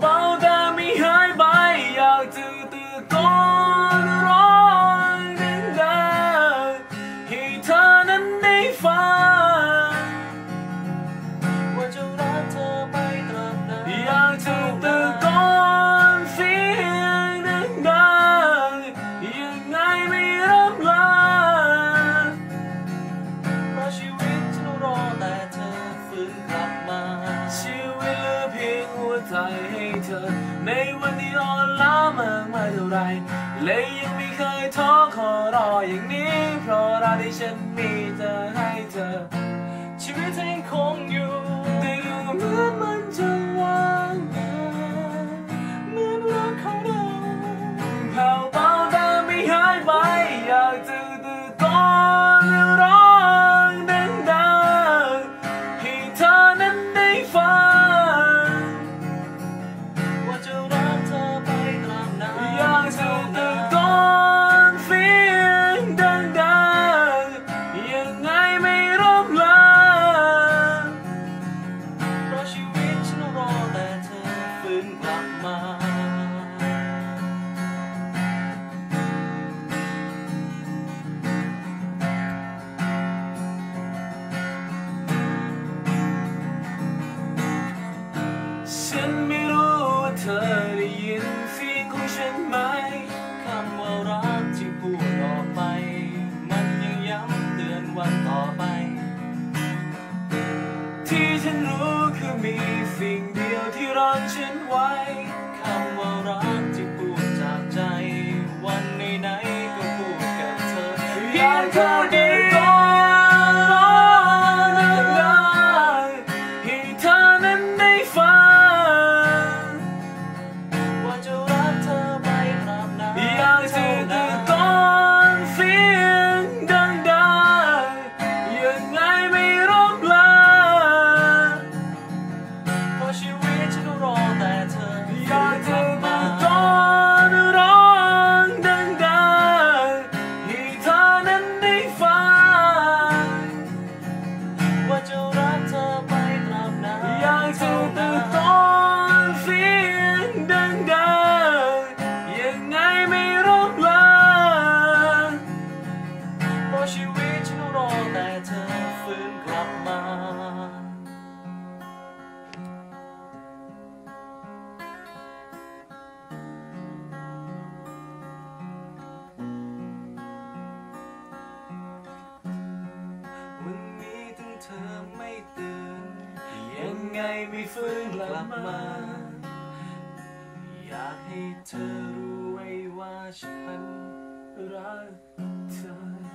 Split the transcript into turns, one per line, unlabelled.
เบาแต่ไม่หายไปอยากจะตื่นตอนร้อนงดังให้เธอนั้นได้ฟังว่าจะรักเธอไปตราบนานอยากจท่น งหัวใจให้เธอ ใน
วันที่อ่อนล้ามา
กมายเท่าไรเลยยังไม่เคยท้อขรออย่างนี้
เพราะรักที่ฉันมีเธให้เธอ ชีวิต
ฉังคงอยู่ สียงของฉันไหม
คำว่ารักที่พูดออกไป มันยังย้ำเตือนวันต่อไป
ที่ฉันรู้คือมีสิ่งเดียวที่รั้งฉันไว้
คำว่ารักที่พูดจากใจ วันไหนๆก็พูดกับเธอ
เพียงเท่า ไงไม่ฟื้นกลับมา อยากให้เธอรู้ไว้ว่าฉันรักเธอ